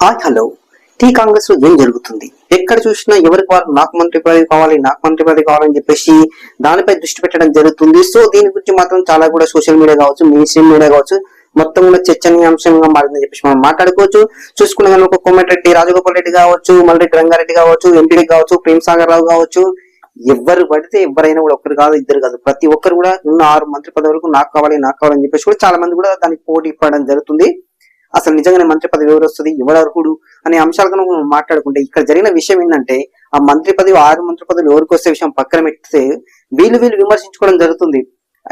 Hi hello. Tea కాంగ్రెస్లో ఏం జరుగుతుంది? ఎక్కడ చూసినా ఎవరికి వారు నాకు మంత్రి పదవి కావాలి నాకు మంత్రి పదవి కావాలని చెప్పేసి దానిపై దృష్టి పెట్టడం జరుగుతుంది. సో దీని గురించి మాత్రం చాలా కూడా సోషల్ మీడియా కావచ్చు మెయిన్ స్ట్రీమ్ మీడియా కావచ్చు మొత్తం కూడా చర్చనీయాంశంగా మారిందని చెప్పేసి మనం మాట్లాడుకోవచ్చు. చూసుకున్న కనుక ఒక కోమటిరెడ్డి రాజగోపాల్ రెడ్డి కావచ్చు మళ్ళీ రంగారెడ్డి కావచ్చు ఎంపీ కావచ్చు ప్రేమ్ సాగర్ రావు కావచ్చు ఎవరు పడితే ఎవరైనా కూడా ఒక్కరు కాదు ఇద్దరు కాదు. ప్రతి ఒక్కరు కూడా ఉన్న ఆరు మంత్రి పదవులకు నాకు కావాలి నాకు కావాలని చెప్పేసి కూడా చాలా మంది కూడా దానికి పోటీ పడడం జరుగుతుంది. అసలు నిజంగానే మంత్రి పదవి ఎవరు వస్తుంది? ఎవరు అర్హుడు? అనే అంశాలు కనుక మనం మాట్లాడుకుంటే ఇక్కడ జరిగిన విషయం ఏంటంటే ఆ మంత్రి పదవి ఆరు మంత్రి పదవులు ఎవరికి వస్తే విషయం పక్కన పెడితే వీళ్ళు వీళ్ళు విమర్శించుకోవడం జరుగుతుంది.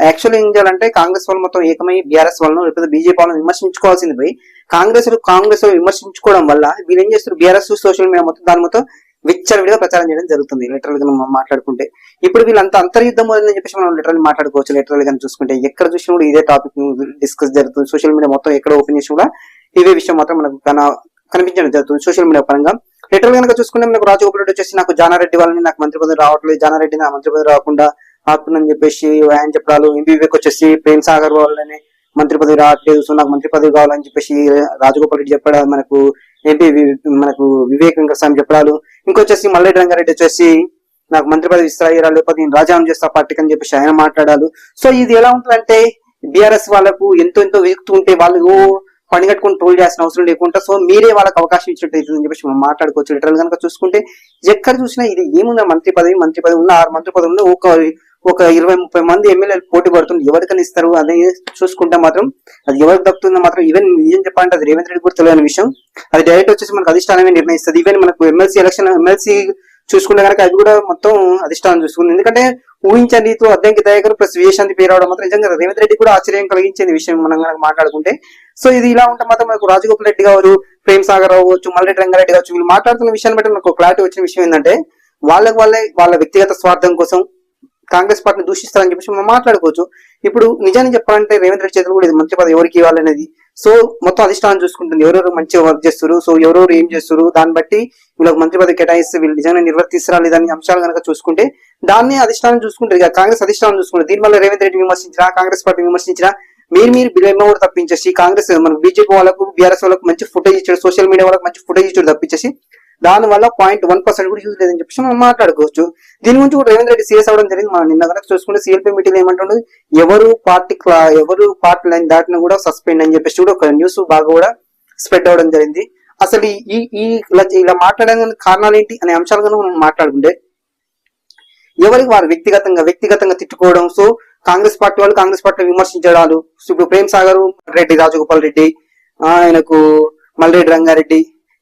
యాక్చువల్లీ ఏం చేయాలంటే కాంగ్రెస్ వాళ్ళు మొత్తం ఏకమై బీఆర్ఎస్ వాళ్ళను లేకపోతే బీజేపీ వాళ్ళని విమర్శించుకోవాల్సింది పోయి కాంగ్రెస్ కాంగ్రెస్ విమర్శించుకోవడం వల్ల వీళ్ళు ఏం చేస్తారు? బీఆర్ఎస్ సోషల్ మీడియా మొత్తం దాని మొత్తం విచ్చలవిడిగా ప్రచారం చేయడం జరుగుతుంది లిటరల్గా మనం మాట్లాడుకుంటే. ఇప్పుడు వీళ్ళంతా అంతర్యుద్ధం అని చెప్పేసి మనం లిటరల్ మాట్లాడుకోవచ్చు లిటరల్గా చూసుకుంటే. ఎక్కడ చూసినా కూడా ఇదే టాపిక్ డిస్కస్ జరుగుతుంది. సోషల్ మీడియా మొత్తం ఎక్కడ ఓపెన్ చేసి కూడా ఇవే విషయం మాత్రం మనకు కన- కనిపించడం జరుగుతుంది సోషల్ మీడియా పరంగా. లిటరల్ కనుక చూసుకుంటే మనకు రాజగోపాల్ వచ్చేసి నాకు జానారెడ్డి వాళ్ళని నాకు మంత్రి పదవి రావట్లేదు. జానారెడ్డి నా మంత్రి పదవి రాకుండా ఆపుతుందని చెప్పేసి ఆయన చెప్పడాలు. ఎంపీ వచ్చేసి ప్రేమ్ సాగర్ వాళ్ళని మంత్రి పదవి రావట్లేదు. సో నాకు మంత్రి పదవి కావాలని చెప్పేసి రాజగోపాల్ రెడ్డి చెప్పడం మనకు ఎంపీ మనకు వివేక్ వెంకటస్వామి చెప్పడాలు. ఇంకొచ్చేసి మల్లెడ్డి రంగారెడ్డి వచ్చేసి నాకు మంత్రి పదవి ఇస్తా లేకపోతే నేను రాజీనామా చేస్తా పార్టీకి అని చెప్పేసి ఆయన మాట్లాడాలు సో ఇది ఎలా ఉంటుందంటే బీఆర్ఎస్ వాళ్ళకు ఎంతో ఎంతో వెతుకుతూ ఉంటే వాళ్ళు ఓ పని కట్టుకుని ట్రోల్ చేసిన అవసరం లేకుండా సో మీరే వాళ్ళకి అవకాశం ఇచ్చినట్టు అవుతుందని చెప్పేసి మనం మాట్లాడుకోవచ్చు. లిటరల్ కనుక చూసుకుంటే ఎక్కడ చూసినా ఇది ఏముందా? మంత్రి పదవి మంత్రి పదవి ఉన్న ఆరు మంత్రి పదవుల్లో ఒక ఒక ఇరవై ముప్పై మంది ఎమ్మెల్యేలు పోటీ పడుతుంది ఎవరికని ఇస్తారు? అదే చూసుకుంటే మాత్రం అది ఎవరికి దక్కుతుందో మాత్రం ఈవెన్ నిజం చెప్పాలంటే అది రేవంత్ రెడ్డి కూడా తెలియని విషయం. అది డైరెక్ట్ వచ్చేసి మనకు అధిష్టానమే నిర్ణయిస్తుంది. ఈవెన్ మనకు ఎమ్మెల్సీ ఎలక్షన్ ఎమ్మెల్సీ చూసుకుంటే కనుక అది కూడా మొత్తం అధిష్టానం చూసుకుంది. ఎందుకంటే ఊహించని రీతిలో అద్దంకి దయాకర్ ప్లస్ విజయశాంతి పేరు రావడం మాత్రం నిజంగా రేవంత్ రెడ్డి కూడా ఆశ్చర్యం కలిగించే విషయం మనం కనుక మాట్లాడుకుంటే. సో ఇది ఇలా ఉంటే మాత్రం మనకు రాజగోపాల్ రెడ్డి గారు ప్రేమ్ సాగర్ కావచ్చు మల్లెడ్డి రంగారెడ్డి కావచ్చు వీళ్ళు మాట్లాడుతున్న విషయాన్ని బట్టి మనకు క్లారిటీ వచ్చిన విషయం ఏంటంటే వాళ్ళకి వాళ్ళే వాళ్ళ వ్యక్తిగత స్వార్థం కోసం కాంగ్రెస్ పార్టీని దూషిస్తారని చెప్పేసి మనం మాట్లాడుకోవచ్చు. ఇప్పుడు నిజాన్ని చెప్పాలంటే రేవంత్ రెడ్డి చేతులు కూడా ఇది మంత్రి పదవి ఎవరికి ఇవ్వాలనేది సో మొత్తం అధిష్టానం చూసుకుంటుంది. ఎవరెవరు మంచిగా వర్క్ చేస్తారు సో ఎవరెవరు ఏం చేస్తారు దాన్ని బట్టి వీళ్ళకి మంత్రి పదవి కేటాయిస్తే వీళ్ళు నిజంగా నిర్వర్తిస్తారా లేదని అంశాలు కనుక చూసుకుంటే దాన్ని అధిష్టానం చూసుకుంటారు ఇక కాంగ్రెస్ అధిష్టానం చూసుకుంటుంది. దీనివల్ల రేవంత్ రెడ్డి విమర్శించినా కాంగ్రెస్ పార్టీ విమర్శించినా మీరు మీరు బిల్లు కూడా తప్పించేసి కాంగ్రెస్ మన బీజేపీ వాళ్ళకు బీఆర్ఎస్ వాళ్ళకు మంచి ఫుటేజ్ ఇచ్చాడు సోషల్ మీడియా వాళ్ళకి మంచి ఫుటేజ్ ఇచ్చాడు తప్పించేసి దాని వల్ల పాయింట్ వన్ పర్సెంట్ కూడా యూజ్ లేదని చెప్పేసి మనం మాట్లాడుకోవచ్చు. దీని గురించి కూడా రేవంత్ రెడ్డి సీఎస్ అవడం జరిగింది. మనం నిన్న కనుక చూసుకుంటే సీఎల్పీ మీటింగ్ ఏమంటుండదు ఎవరు పార్టీ ఎవరు పార్టీ లైన్ దాటిన కూడా సస్పెండ్ అని చెప్పేసి కూడా ఒక న్యూస్ బాగా కూడా స్ప్రెడ్ అవడం జరిగింది. అసలు ఈ ఈ ఇలా ఇలా మాట్లాడడానికి కారణాలు ఏంటి అనే అంశాలు కనుక మనం మాట్లాడుకుంటే ఎవరికి వారు వ్యక్తిగతంగా వ్యక్తిగతంగా తిట్టుకోవడం సో కాంగ్రెస్ పార్టీ వాళ్ళు కాంగ్రెస్ పార్టీ విమర్శించడాలు. ఇప్పుడు ప్రేమ్ సాగర్ రెడ్డి రాజగోపాల్ రెడ్డి ఆయనకు మల్రెడ్డి రంగారెడ్డి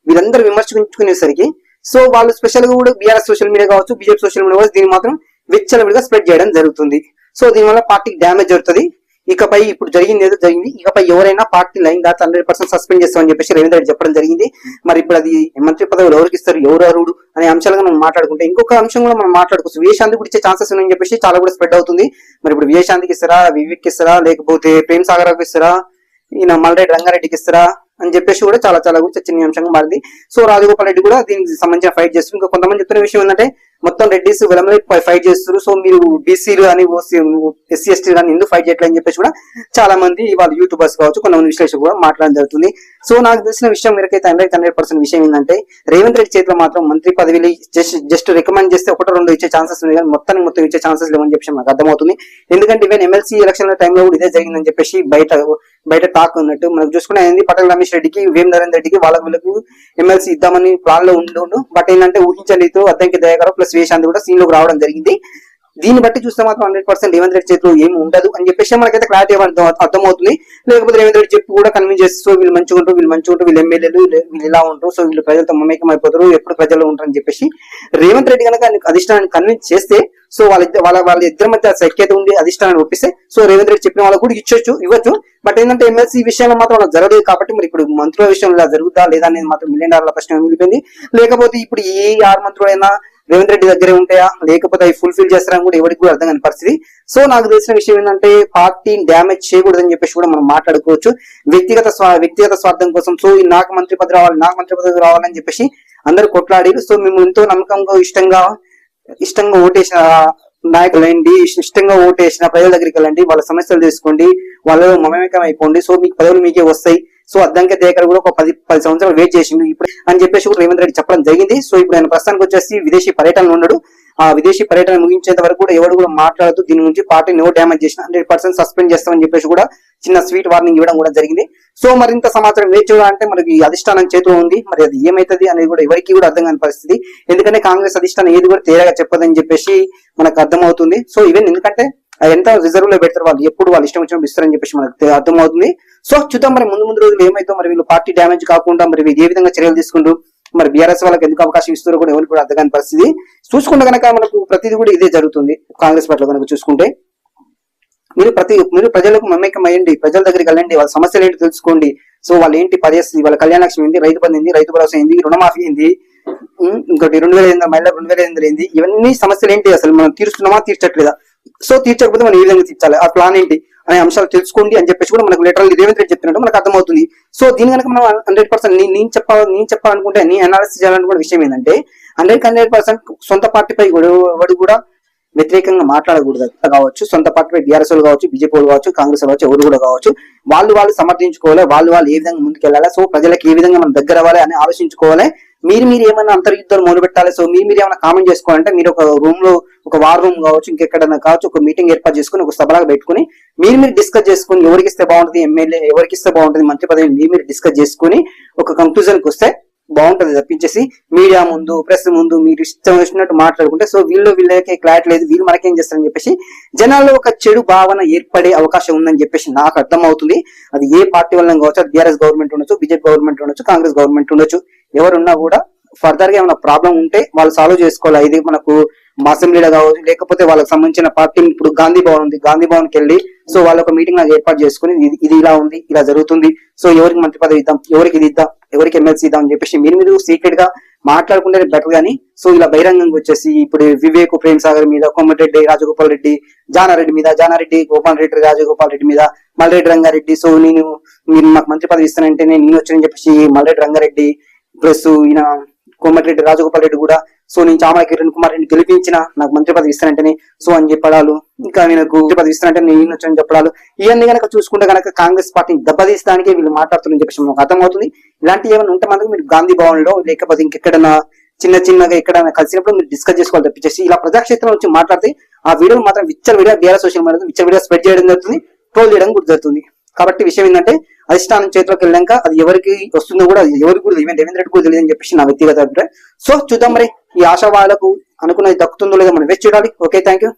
వీరందరూ విమర్శించుకునేసరికి సో వాళ్ళు స్పెషల్గా కూడా బీఆర్ఎస్ సోషల్ మీడియా కావచ్చు బీజేపీ సోషల్ మీడియా కావచ్చు దీన్ని మాత్రం విచ్చలవిడిగా స్ప్రెడ్ చేయడం జరుగుతుంది. సో దీనివల్ల పార్టీకి డ్యామేజ్ జరుగుతుంది. ఇకపై ఇప్పుడు జరిగింది ఏదో జరిగింది ఇకపై ఎవరైనా పార్టీ లైన్ దాత హండ్రెడ్ పర్సెంట్ సస్పెండ్ చేస్తామని చెప్పేసి రవీంద్ర రెడ్డి చెప్పడం జరిగింది. మరి ఇప్పుడు అది మంత్రి పదవులు ఎవరికి ఇస్తారు ఎవరు అర్హుడు అనే అంశాలుగా మనం మాట్లాడుకుంటే ఇంకొక అంశం కూడా మనం మాట్లాడుకోవచ్చు. విజయశాంతి కూడా ఇచ్చే ఛాన్సెస్ ఉన్నాయని చెప్పేసి చాలా కూడా స్ప్రెడ్ అవుతుంది. మరి ఇప్పుడు విజయశాంతికి ఇస్తారా వివేక్ ఇస్తారా లేకపోతే ప్రేమ్ సాగర్కి ఇస్తారా ఈయన మల్రెడ్డి రంగారెడ్డికి ఇస్తారా అని చెప్పేసి కూడా చాలా చాలా చర్చనీయాంశంగా మారింది. సో రాజగోపాల్ రెడ్డి కూడా దీనికి సంబంధించిన ఫైట్ చేస్తుంది ఇంకా కొంతమంది చెప్తున్న విషయం ఏంటంటే మొత్తం రెడ్డిస్ విలమలై ఫైట్ చేస్తారు సో మీరు బీసీలు అని ఎస్సీ ఎస్టీ కానీ ఎందుకు ఫైట్ చేయట్లేదు అని చెప్పేసి కూడా చాలా మంది వాళ్ళు యూట్యూబర్స్ కావచ్చు కొంతమంది విశ్లేషకులు కూడా మాట్లాడడం జరుగుతుంది. సో నాకు తెలిసిన విషయం మీరకైతే హండ్రెడ్ హండ్రెడ్ పర్సెంట్ విషయం ఏంటంటే రేవంత్ రెడ్డి చేతిలో మాత్రం మంత్రి పదవిని జస్ట్ జస్ట్ రికమెండ్ చేస్తే ఒకటో రెండు ఇచ్చే ఛాన్సెస్ ఉంది కానీ మొత్తానికి మొత్తం ఇచ్చే ఛాన్సెస్ లేవని చెప్పేసి నాకు అర్థమవుతుంది. ఎందుకంటే ఈవెన్ ఎమ్మెల్సీ ఎలక్షన్ టైంలో కూడా ఇదే జరిగిందని చెప్పేసి బయట బయట టాక్ ఉన్నట్టు మనకు చూసుకునే ఏంది పటేల్ రమేష్ రెడ్డికి వేమ్ నరేందర్ రెడ్డికి వాళ్ళకు వీళ్ళకి ఎమ్మెల్సీ ఇద్దామని ప్లాన్లో ఉండు బట్ ఏంటంటే ఊహించలేదు అద్దంకి దయగారు ప్లస్ శ్రీశాంత్ కూడా సీన్లోకి రావడం జరిగింది. దీన్ని బట్టి చూస్తే మాత్రం హండ్రెడ్ పర్సెంట్ రేవంత్ రెడ్డి చేతిలో ఏమి ఉండదు అని చెప్పేసి మనకైతే క్లారిటీ అర్థమవుతుంది. లేకపోతే రేవంత్ రెడ్డి చెప్పి కూడా కన్విన్స్ చేసి సో వీళ్ళు మంచిగా ఉంటారు వీళ్ళు మంచిగా ఉంటారు వీళ్ళు ఎమ్మెల్యేలు వీళ్ళు ఇలా ఉంటారు సో వీళ్ళు ప్రజలతో మమేకం అయిపోతారు ఎప్పుడు ప్రజలు ఉంటారు అని చెప్పేసి రేవంత్ రెడ్డి కనుక అధిష్టానాన్ని కన్విన్స్ చేస్తే సో వాళ్ళ వాళ్ళ వాళ్ళ ఇద్దరి మధ్య సఖ్యత ఉండి అధిష్టానాన్ని ఒప్పిస్తే సో రేవంత్ రెడ్డి చెప్పిన వాళ్ళకు కూడా ఇచ్చొచ్చు ఇవ్వచ్చు. బట్ ఏంటంటే ఎమ్మెల్సీ విషయంలో మాత్రం అలా జరగలేదు కాబట్టి మరి ఇప్పుడు మంత్రుల విషయంలో ఇలా జరుగుతా లేదా అనేది మాత్రం మిలియన్ డాలర్ల ప్రశ్న మిగిలిపోయింది. లేకపోతే ఇప్పుడు ఏ ఆరు మంత్రులైనా రేవంత్ రెడ్డి దగ్గరే ఉంటాయా? లేకపోతే అవి ఫుల్ఫిల్ చేస్తారని కూడా ఎవరికి కూడా అర్థం కాని పరిస్థితి. సో నాకు తెలిసిన విషయం ఏంటంటే పార్టీని డ్యామేజ్ చేయకూడదని చెప్పేసి కూడా మనం మాట్లాడుకోవచ్చు. వ్యక్తిగత వ్యక్తిగత స్వార్థం కోసం. సో నాకు మంత్రి పదవి రావాలి నాకు మంత్రి పదవి రావాలని చెప్పేసి అందరూ కొట్లాడారు. సో మేము ఎంతో నమ్మకంగా ఇష్టంగా ఇష్టంగా ఓటేసిన నాయకులండి ఇష్టంగా ఓటేసిన ప్రజల దగ్గరికి వెళ్ళండి. వాళ్ళ సమస్యలు తీసుకోండి వాళ్ళలో మమేకం అయిపోండి. సో మీకు పదవులు మీకే వస్తాయి. సో అద్దంకే దేకర్ కూడా ఒక పది పది సంవత్సరాలు వెయిట్ చేసిండు. ఇప్పుడు అని చెప్పేసి కూడా రేవంత్ రెడ్డి చెప్పడం జరిగింది. సో ఇప్పుడు ఆయన ప్రస్తుతానికి వచ్చేసి విదేశీ పర్యటనలో ఉన్నాడు. ఆ విదేశీ పర్యటన ముగించేంత వరకు కూడా ఎవరు కూడా మాట్లాడుతూ దీని గురించి పార్టీ నో డ్యామేజ్ చేసిన హండ్రెడ్ పర్సెంట్ సస్పెండ్ చేస్తామని చెప్పేసి కూడా చిన్న స్వీట్ వార్నింగ్ ఇవ్వడం కూడా జరిగింది. సో మరింత సమాచారం వేచి చూడాలంటే మనకి అధిష్టానం చేతిలో ఉంది. మరి అది ఏమైతుంది అనేది కూడా ఎవరికి కూడా అర్థం కాని పరిస్థితి. ఎందుకంటే కాంగ్రెస్ అధిష్టానం ఏది కూడా తేడాగా చెప్పదని చెప్పేసి మనకు అర్థమవుతుంది. సో ఈవెన్ ఎందుకంటే ఎంత రిజర్వ్లో పెడతారు వాళ్ళు ఎప్పుడు వాళ్ళు ఇష్టం వచ్చినప్పుడు ఇస్తారని చెప్పేసి మనకు అర్థమవుతుంది. సో చూద్దాం మరి ముందు ముందు రోజులు ఏమైతే మరి వీళ్ళు పార్టీ డ్యామేజ్ కాకుండా మరి ఏ విధంగా చర్యలు తీసుకుంటూ మరి బీఆర్ఎస్ వాళ్ళకి ఎందుకు అవకాశం ఇస్తారో కూడా ఎవరికి కూడా అర్థం పరిస్థితి. చూసుకుంటే కనుక మనకు ప్రతిదీ కూడా ఇదే జరుగుతుంది కాంగ్రెస్ పార్టీలో కనుక చూసుకుంటే. మీరు ప్రతి మీరు ప్రజలకు మమేకం అయ్యండి ప్రజల దగ్గరికి వెళ్ళండి వాళ్ళ సమస్యలు ఏంటి తెలుసుకోండి. సో వాళ్ళు ఏంటి పరిస్థితి? వాళ్ళ కళ్యాణ లక్ష్యం ఏంది? రైతు బంధు ఏంది? రైతు భరోసా ఏంది? రుణమాఫీ ఏంది? ఇంకోటి రెండు వేల ఎనిమిది మళ్ళీ రెండు వేల ఎనిమిది ఏంది ఇవన్నీ సమస్యలు ఏంటి? అసలు మనం తీరుస్తున్నామా తీర్చట్లేదా? సో తీర్చకపోతే మనం ఏ విధంగా తీర్చాలి? ఆ ప్లాన్ ఏంటి? అనే అంశాలు తెలుసుకోండి అని చెప్పేసి కూడా మనకు లెటర్ రేవంత్ రెడ్డి చెప్తున్నట్టు మనకు అర్థమవుతుంది. సో దీని కనుక మనం హండ్రెడ్ పర్సెంట్ నేను చెప్పాలి నేను చెప్పాలనుకుంటే నేను అనాలిసిస్ చేయాలనుకున్న విషయం ఏంటంటే హండ్రెడ్ హండ్రెడ్ పర్సెంట్ సొంత పార్టీపై ఎవడు కూడా వ్యతిరేకంగా మాట్లాడకూడదు. కావచ్చు సొంత పార్టీపై బీఆర్ఎస్ కావచ్చు బీజేపీ కావచ్చు కాంగ్రెస్ కావచ్చు ఎవరు కూడా కావచ్చు. వాళ్ళు వాళ్ళు సమర్థించుకోవాలి వాళ్ళు వాళ్ళు ఏ విధంగా ముందుకెళ్ళాలి సో ప్రజలకు ఏ విధంగా మనం దగ్గర అవ్వాలి అని ఆలోచించుకోవాలి. మీరు మీరు ఏమైనా అంతర్యుద్ధాలు మొదలు పెట్టాలి సో మీరు మీరు ఏమైనా కామెంట్ చేసుకోవాలంటే మీరు ఒక రూమ్లో ఒక వార్ రూమ్ కావచ్చు ఇంకెక్కడైనా కావచ్చు ఒక మీటింగ్ ఏర్పాటు చేసుకుని ఒక సభలాగా పెట్టుకుని మీరు మీరు డిస్కస్ చేసుకుని ఎవరికి ఇస్తే బాగుంటుంది ఎమ్మెల్యే ఎవరికి ఇస్తే బాగుంటుంది మంత్రి పదవి మీరు మీరు డిస్కస్ చేసుకుని ఒక కంక్లూజన్ వస్తే బాగుంటుంది తప్పించేసి మీడియా ముందు ప్రెస్ ముందు మీరు ఇష్టం వచ్చినట్టు మాట్లాడుకుంటే సో వీళ్ళు వీళ్ళకి క్లారిటీ లేదు వీళ్ళు మనకేం చేస్తారని చెప్పేసి జనాల్లో ఒక చెడు భావన ఏర్పడే అవకాశం ఉందని చెప్పేసి నాకు అర్థం అవుతుంది అది ఏ పార్టీ వల్ల కావచ్చు అది బీఆర్ఎస్ గవర్నమెంట్ ఉండొచ్చు బీజేపీ గవర్నమెంట్ ఉండొచ్చు కాంగ్రెస్ గవర్నమెంట్ ఉండొచ్చు. ఎవరున్నా కూడా ఫర్దర్గా ఏమైనా ప్రాబ్లం ఉంటే వాళ్ళు సాల్వ్ చేసుకోవాలి. ఇది మనకు మా అసెంబ్లీలో కావచ్చు లేకపోతే వాళ్ళకి సంబంధించిన పార్టీ ఇప్పుడు గాంధీ భవన్ ఉంది. గాంధీ భవన్కి వెళ్ళి సో వాళ్ళ ఒక మీటింగ్ నాకు ఏర్పాటు చేసుకుని ఇది- ఇది ఇలా ఉంది ఇలా జరుగుతుంది. సో ఎవరికి మంత్రి పదవి ఇద్దాం ఎవరికి ఇది ఇద్దాం ఎవరికి ఎమ్మెల్సీ ఇద్దాం అని చెప్పేసి మీరు మీరు సీక్రెట్గా మాట్లాడుకుంటే బెటర్ గానీ సో ఇలా బహిరంగంగా వచ్చేసి ఇప్పుడు వివేక్ ప్రేమ్ సాగర్ మీద కోమటిరెడ్డి రాజగోపాల్ రెడ్డి జానారెడ్డి మీద జానారెడ్డి గోపాల్ రెడ్డి రాజగోపాల్ రెడ్డి మీద మల్రెడ్డి రంగారెడ్డి సో నేను మీరు మాకు మంత్రి పదవి ఇస్తానంటే నేను వచ్చానని చెప్పేసి మల్రెడ్డి రంగారెడ్డి ప్లస్ ఈయన కోమటిరెడ్డి రాజగోపాల్ రెడ్డి కూడా. సో నేను చామల కిరణ్ కుమార్ రెడ్డి గెలిపించిన నాకు మంత్రి పదవి ఇస్తానంటేనే సో అని చెప్పడాలు. ఇంకా నాకు మంత్రి పదవి ఇస్తానంటే నేను అని చెప్పడాలు. ఇవన్నీ కనుక చూసుకుంటే కనుక కాంగ్రెస్ పార్టీని దెబ్బతీస్తానికి వీళ్ళు మాట్లాడుతున్నారని చెప్పేసి మాకు అర్థమవుతుంది. ఇలాంటి ఏమైనా ఉంటే మనకు మీరు గాంధీ భవన్లో లేకపోతే ఇంకెక్కడన్నా చిన్న చిన్నగా ఎక్కడైనా కలిసినప్పుడు మీరు డిస్కస్ చేసుకోవాలి తప్పించేసి. ఇలా ప్రజాక్షేత్రం వచ్చి మాట్లాడితే ఆ వీడియోలు మాత్రం విచ్చల వీడియో వేరే సోషల్ మీడియా విచ్చల వీడియో స్ప్రెడ్ చేయడం జరుగుతుంది ట్రోల్ చేయడం కూడా జరుగుతుంది. కాబట్టి విషయం ఏంటంటే అధిష్టానం చేతిలోకి వెళ్ళాక అది ఎవరికి వస్తుందో కూడా ఎవరికి కూడా ఈవెన్ రవీంద్ర రెడ్డి కూడా తెలియదు అని చెప్పేసి నా వ్యక్తిగత అభిప్రాయం. సో చూద్దాం మరి. ఈ ఆశ వాళ్ళకు అనుకున్నది దక్కుతుందో లేదో మనం వేచి చూడాలి. Okay thank you